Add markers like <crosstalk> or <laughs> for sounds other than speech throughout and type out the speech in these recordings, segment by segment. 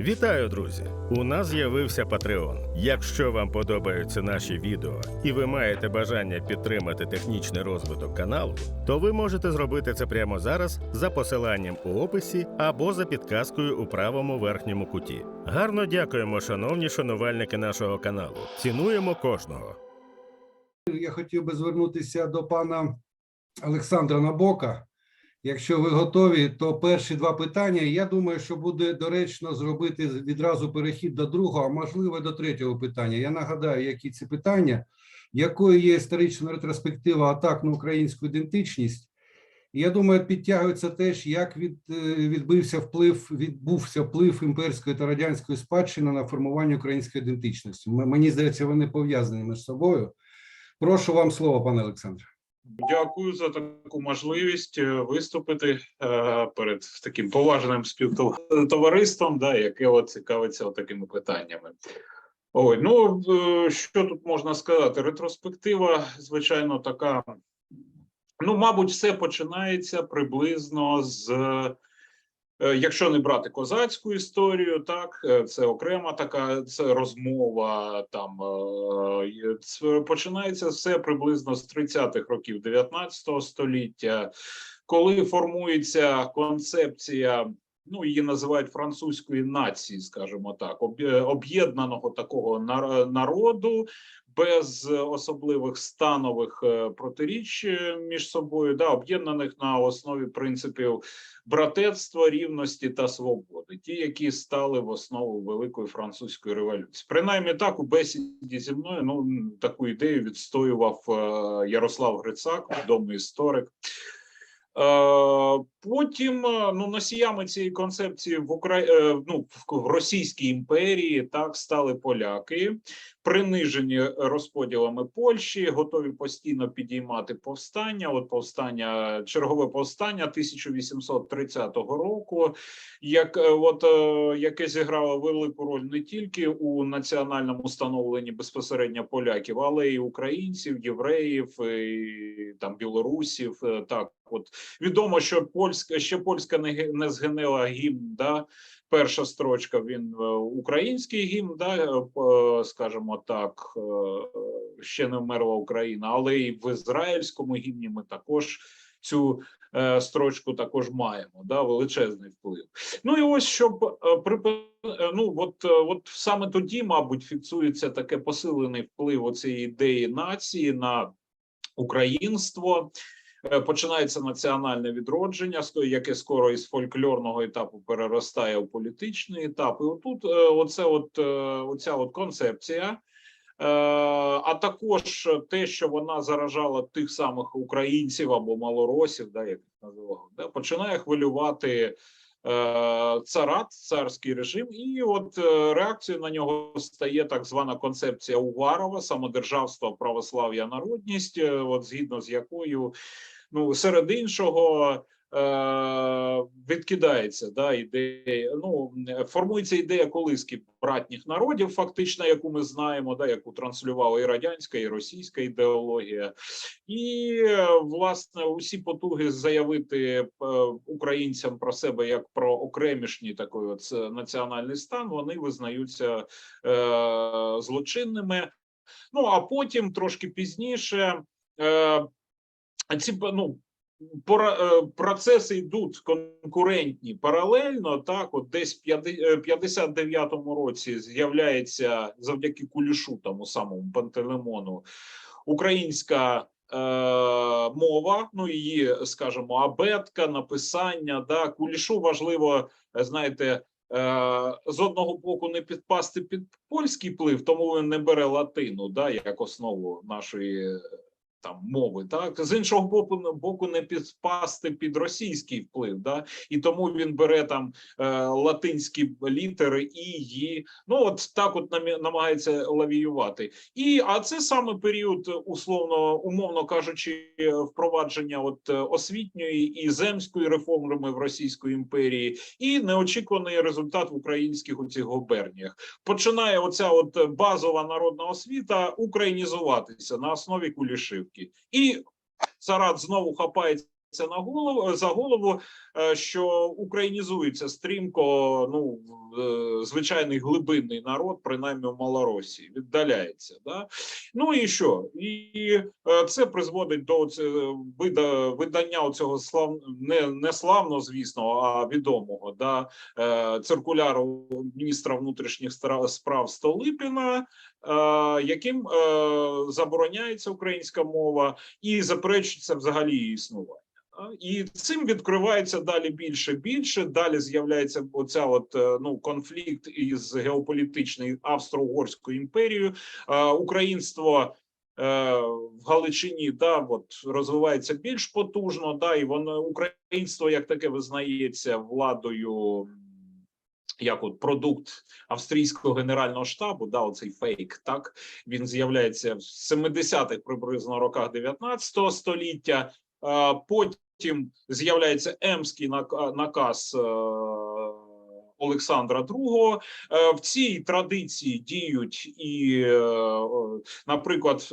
Вітаю, друзі! У нас з'явився Patreon. Якщо вам подобаються наші відео і ви маєте бажання підтримати технічний розвиток каналу, то ви можете зробити це прямо зараз за посиланням у описі або за підказкою у правому верхньому куті. Гарно дякуємо, шановні шанувальники нашого каналу. Цінуємо кожного. Я хотів би звернутися до пана Олександра Набока. Якщо ви готові, то перші два питання. Я думаю, що буде доречно зробити відразу перехід до другого, а можливо до третього питання. Я нагадаю, які ці питання, якою є історична ретроспектива атак на українську ідентичність. Я думаю, підтягується теж, як від, е, відбився вплив, відбувся вплив імперської та радянської спадщини на формування української ідентичності. Мені здається, вони пов'язані між собою. Прошу вам слово, пане Олександре. Дякую за таку можливість е, виступити е, перед таким поважним співтовариством, да, яке от цікавиться такими питаннями. Ой, ну е, що тут можна сказати? Ретроспектива, звичайно, така. Ну, мабуть, все починається приблизно з. Е, Якщо не брати козацьку історію, так е, це окрема така це розмова. Там це починається все приблизно з 30-х років 19 століття, коли формується концепція. Ну, її називають французької нації, скажімо так, об'єднаного такого нар- народу без особливих станових е, протиріч е, між собою, да, об'єднаних на основі принципів братерства, рівності та свободи, ті, які стали в основу великої французької революції. Принаймні так у бесіді зі мною ну таку ідею відстоював е, Ярослав Грицак, відомий історик. Е, Потім е, ну носіями цієї концепції в Укра... е, ну, в Російській імперії так стали поляки, принижені розподілами Польщі, готові постійно підіймати повстання. От повстання, чергове повстання 1830 року, як от яке зіграло велику роль не тільки у національному становленні безпосередньо поляків, але й українців, євреїв, і, там білорусів. Так, от відомо, що польська ще польська не, не згинила гімн. Да? Перша строчка він е, український гімн, да, е, п- скажімо так, е, ще не вмерла Україна, але і в ізраїльському гімні ми також цю е, строчку також маємо. Да, величезний вплив. Ну і ось щоб е, е, ну от, е, от саме тоді, мабуть, фіксується таке посилений вплив цієї ідеї нації на українство. Е, Починається національне відродження, яке скоро із фольклорного етапу переростає у політичний етап. І отут, е, оце от е, оця от концепція. А також те, що вона заражала тих самих українців або малоросів, да, як їх називали, да, починає хвилювати царат, царський режим, і от е, реакцією на нього стає так звана концепція Уварова, самодержавство, православ'я, народність, е, от згідно з якою, ну серед іншого. Е, відкидається да ідея. Ну формується ідея колиски братніх народів, фактично, яку ми знаємо, да яку транслювала і радянська, і російська ідеологія, і власне усі потуги заявити е, українцям про себе як про окремішній такий от е, національний стан, вони визнаються е, злочинними. Ну а потім трошки пізніше. Е, ці ну, процеси йдуть конкурентні паралельно. Так, от десь в е, 59-му році з'являється завдяки Кулішу, тому самому Пантелеймону, українська е, мова, ну її, скажімо, абетка, написання. Да, Кулішу важливо, е, знаєте. е, З одного боку не підпасти під польський вплив, тому він не бере латину, да, як основу нашої там мови, так з іншого боку, боку не підпасти під російський вплив, да і тому він бере там е, латинські літери і «ї». Ну от так, от намагається лавіювати. І а це саме період, условно, умовно кажучи, впровадження от освітньої і земської реформи в Російської імперії, і неочікуваний результат в українських у цих губерніях. Починає оця от базова народна освіта українізуватися на основі кулішивки, і Сарат знову хапається на голову за голову, е, що українізується стрімко. Ну е, звичайний глибинний народ, принаймні в Малоросії, віддаляється. Да? Ну і що? І е, це призводить до це, вида, видання цього слав не, не славно, звісно, а відомого да, е, циркуляру міністра внутрішніх справ Столипіна, е, яким е, забороняється українська мова і заперечується взагалі її існування. І цим відкривається далі більше більше. Далі з'являється оця от е, ну конфлікт із геополітичною Австро-Угорською імперією. Українство е, в Галичині да от розвивається більш потужно. Да, і воно українство як таке визнається владою. Як от продукт австрійського генерального штабу, да, оцей фейк, так він з'являється в 70-х приблизно роках 19 століття. А Потім з'являється Емський наказ е, Олександра II. Е, В цій традиції діють і, е, наприклад,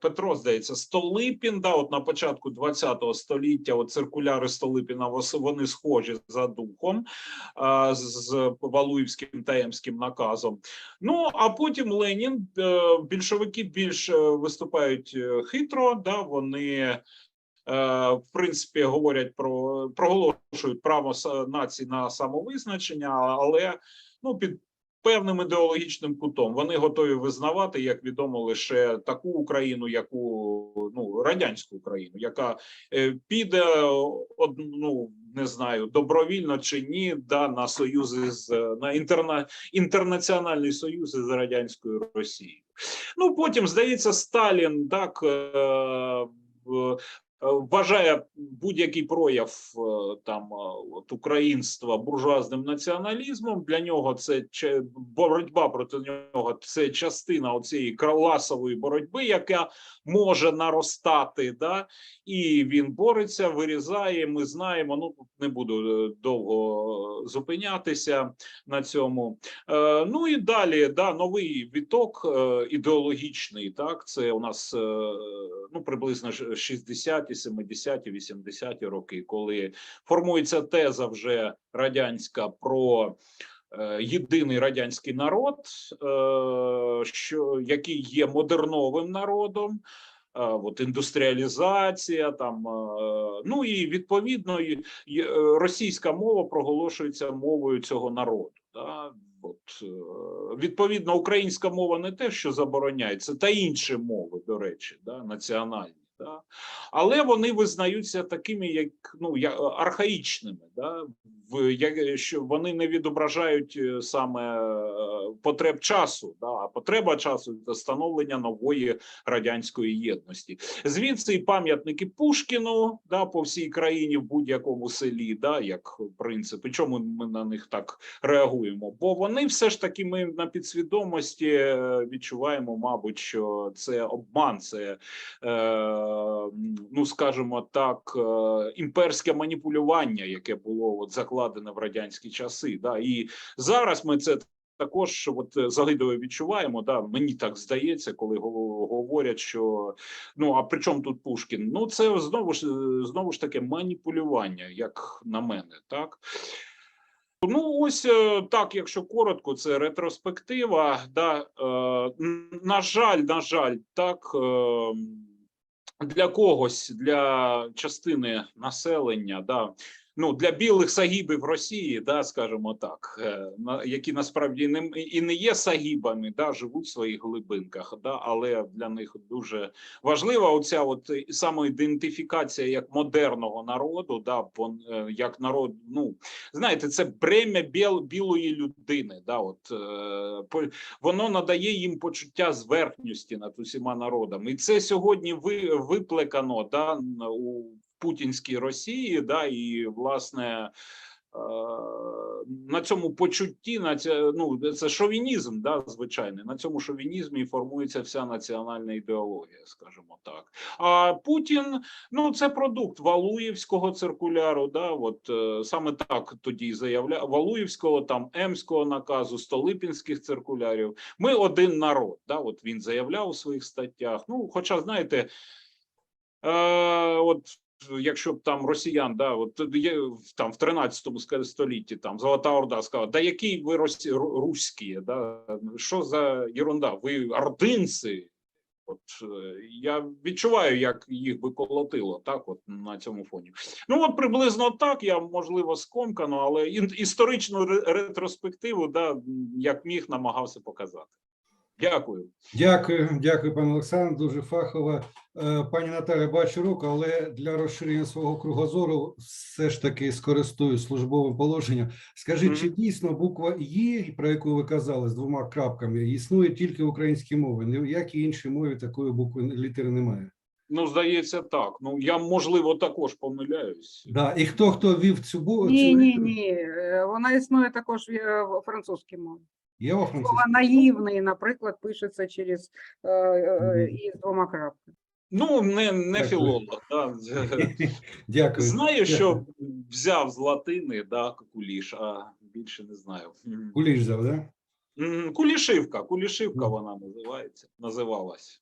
Петро, здається, Столипін, да, от на початку 20 століття от циркуляри Столипіна вони схожі за духом з Валуївським та Емським наказом. Ну а потім Ленін, більшовики більш виступають хитро, да, вони в принципі говорять про проголошують право націй на самовизначення, але ну під певним ідеологічним кутом вони готові визнавати, як відомо, лише таку Україну, яку ну радянську Україну, яка е, піде од- ну, не знаю, добровільно чи ні, да на союзи з на інтерна інтернаціональний союз з радянською Росією. Ну потім здається, Сталін так е, е, вважає будь-який прояв е, там е, от українства буржуазним націоналізмом. Для нього це боротьба проти нього. Це частина оцієї класової боротьби, яка може наростати. Да? І він бореться, вирізає. Ми знаємо. Ну не буду е, довго зупинятися на цьому. Е, ну і далі да, новий віток е, ідеологічний. Так, це у нас е, ну приблизно ж 60-ті, 70-ті, 80-ті роки, коли формується теза вже радянська про. е, Єдиний радянський народ, е, що який є модерновим народом, е, от індустріалізація, там ну і відповідно російська мова проголошується мовою цього народу. Да? От, відповідно, українська мова не те, що забороняється, та інші мови, до речі, да, національні. Да? Але вони визнаються такими, як ну я архаїчними, да? в як що вони не відображають е, саме е, потреб часу, да? а потреба часу це становлення нової радянської єдності. Звідси і пам'ятники Пушкіну да, по всій країні в будь-якому селі, да, як принцип. І чому ми на них так реагуємо? Бо вони все ж таки ми на підсвідомості е, відчуваємо, мабуть, що це обман, це е, ну скажімо так, е, імперське маніпулювання, яке було от закладене в радянські часи. Да, і зараз ми це. Також от загидово відчуваємо, да мені так здається, коли говорять, що ну а при чому тут Пушкін? Ну це знову ж знову ж таки маніпулювання, як на мене, так. Ну, ось е, так, якщо коротко, це ретроспектива. Да, е, на жаль, на жаль, так е, для когось, для частини населення, да, ну для білих сагібів Росії, да, скажімо так, е, які насправді не і не є сагібами, да, живуть в своїх глибинках, да, але для них дуже важлива оця от е, самоідентифікація як модерного народу, да, е, як народ, ну знаєте, це бремя біл, білої людини. Да, от, воно надає їм почуття зверхності над усіма народами. І це сьогодні ви, виплекано да, у путінській Росії, да, і власне. е, На цьому почутті, на ця, ну це шовінізм, да, звичайний. На цьому шовінізмі формується вся національна ідеологія, скажімо так. А Путін Ну, це продукт Валуївського циркуляру. Да, от е, саме так тоді заявляв Валуївського, там Емського наказу, Столипінських циркулярів. Ми один народ. Да, от він заявляв у своїх статтях. Ну, хоча, знаєте, е, от якщо б там росіян, да, от в- там в 13 столітті там Золота Орда сказала, да який ви росі, руські, да, що за ерунда, ви ординці. От е, я відчуваю, як їх би колотило так, от на цьому фоні. Ну от приблизно так. Я можливо скомкано, але історичну ретроспективу, да, як міг, намагався показати. Дякую. Дякую, дякую, пане Олександр. Дуже фахово. Е, Пані Наталя, бачу руку, але для розширення свого кругозору все ж таки скористуюсь службовим положенням. Скажіть, чи дійсно буква Є, про яку ви казали з двома крапками, існує тільки в українській мові? Ні в якій іншій мові такої букви літери немає. Ну, здається, так. Ну я можливо також помиляюсь. Да, і хто хто вів цю букву? Ні, ні, ні. е, Вона існує також в е, в французькій мові. Є во Слово наївний, наприклад, пишеться через е, е, із двома крапками. Ну, не, не Дякую. філолог. Да. <laughs> Дякую. Знаю, що Дякую. взяв з латини, да, куліш, а більше не знаю. Куліш взяв, да? Кулішивка, кулішивка вона називається, називалась.